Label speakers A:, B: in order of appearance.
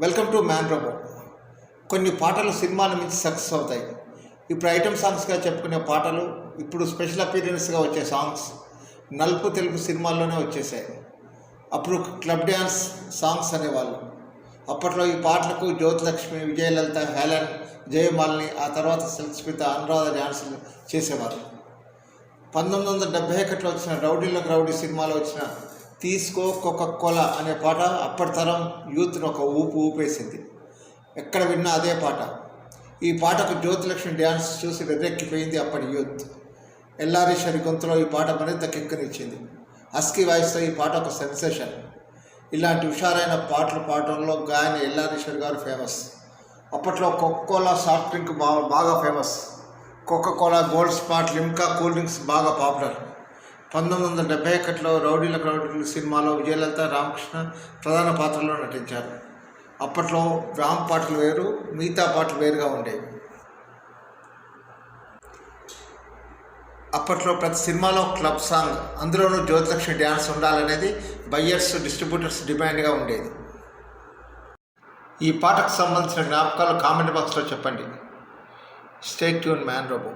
A: Welcome to man robo కొన్ని పాటలు సినిమాల మించి సక్సెస్ అవుతాయి. ఇప్పుడు ఐటమ్ సాంగ్స్గా చెప్పుకునే పాటలు ఇప్పుడు స్పెషల్ అపీరియన్స్గా వచ్చే సాంగ్స్ నలుపు తెలుగు సినిమాల్లోనే వచ్చేసాయి. అప్పుడు క్లబ్ డ్యాన్స్ సాంగ్స్ అనేవాళ్ళు. అప్పట్లో ఈ పాటలకు జ్యోతిలక్ష్మి విజయలలిత హేలన్ జయమాలిని ఆ తర్వాత సంస్మిత అనురాధ డ్యాన్సులు చేసేవారు. పంతొమ్మిది వందల డెబ్బై ఒకటిలో వచ్చిన రౌడీలకు రౌడీ సినిమాలో వచ్చిన తీసుకో కొక్క కొల అనే పాట అప్పటి తరం యూత్ను ఒక ఊపు ఊపేసింది. ఎక్కడ విన్నా అదే పాట. ఈ పాటకు జ్యోతిలక్ష్మి డ్యాన్స్ చూసి వెర్రెక్కిపోయింది అప్పటి యూత్. ఎల్లారీశ్వరి గొంతులో ఈ పాట మరింత కిక్కనిచ్చింది. అస్కీ వాయిస్తో ఈ పాట ఒక సెన్సేషన్. ఇలాంటి హుషారైన పాటలు పాడటంలో గాయని ఎల్లారీశ్వరి గారు ఫేమస్. అప్పట్లో కోలా సాఫ్ట్ డ్రింక్ బాగా బాగా famous. Cola gold spot Limca cool drinks బాగా పాపులర్. పంతొమ్మిది వందల డెబ్బై ఒకటిలో రౌడీల రౌడీలు సినిమాలో విజయలలిత రామకృష్ణ ప్రధాన పాత్రలో నటించారు. అప్పట్లో రామ్ పాటలు వేరు మిగతా పాటలు వేరుగా ఉండేవి. అప్పట్లో ప్రతి సినిమాలో క్లబ్ సాంగ్ అందులోనూ జ్యోతిలక్ష్మి డ్యాన్స్ ఉండాలనేది బయ్యర్స్ డిస్ట్రిబ్యూటర్స్ డిమాండ్గా ఉండేది. ఈ పాటకు సంబంధించిన జ్ఞాపకాలు కామెంట్ బాక్స్లో చెప్పండి. State tune man robo.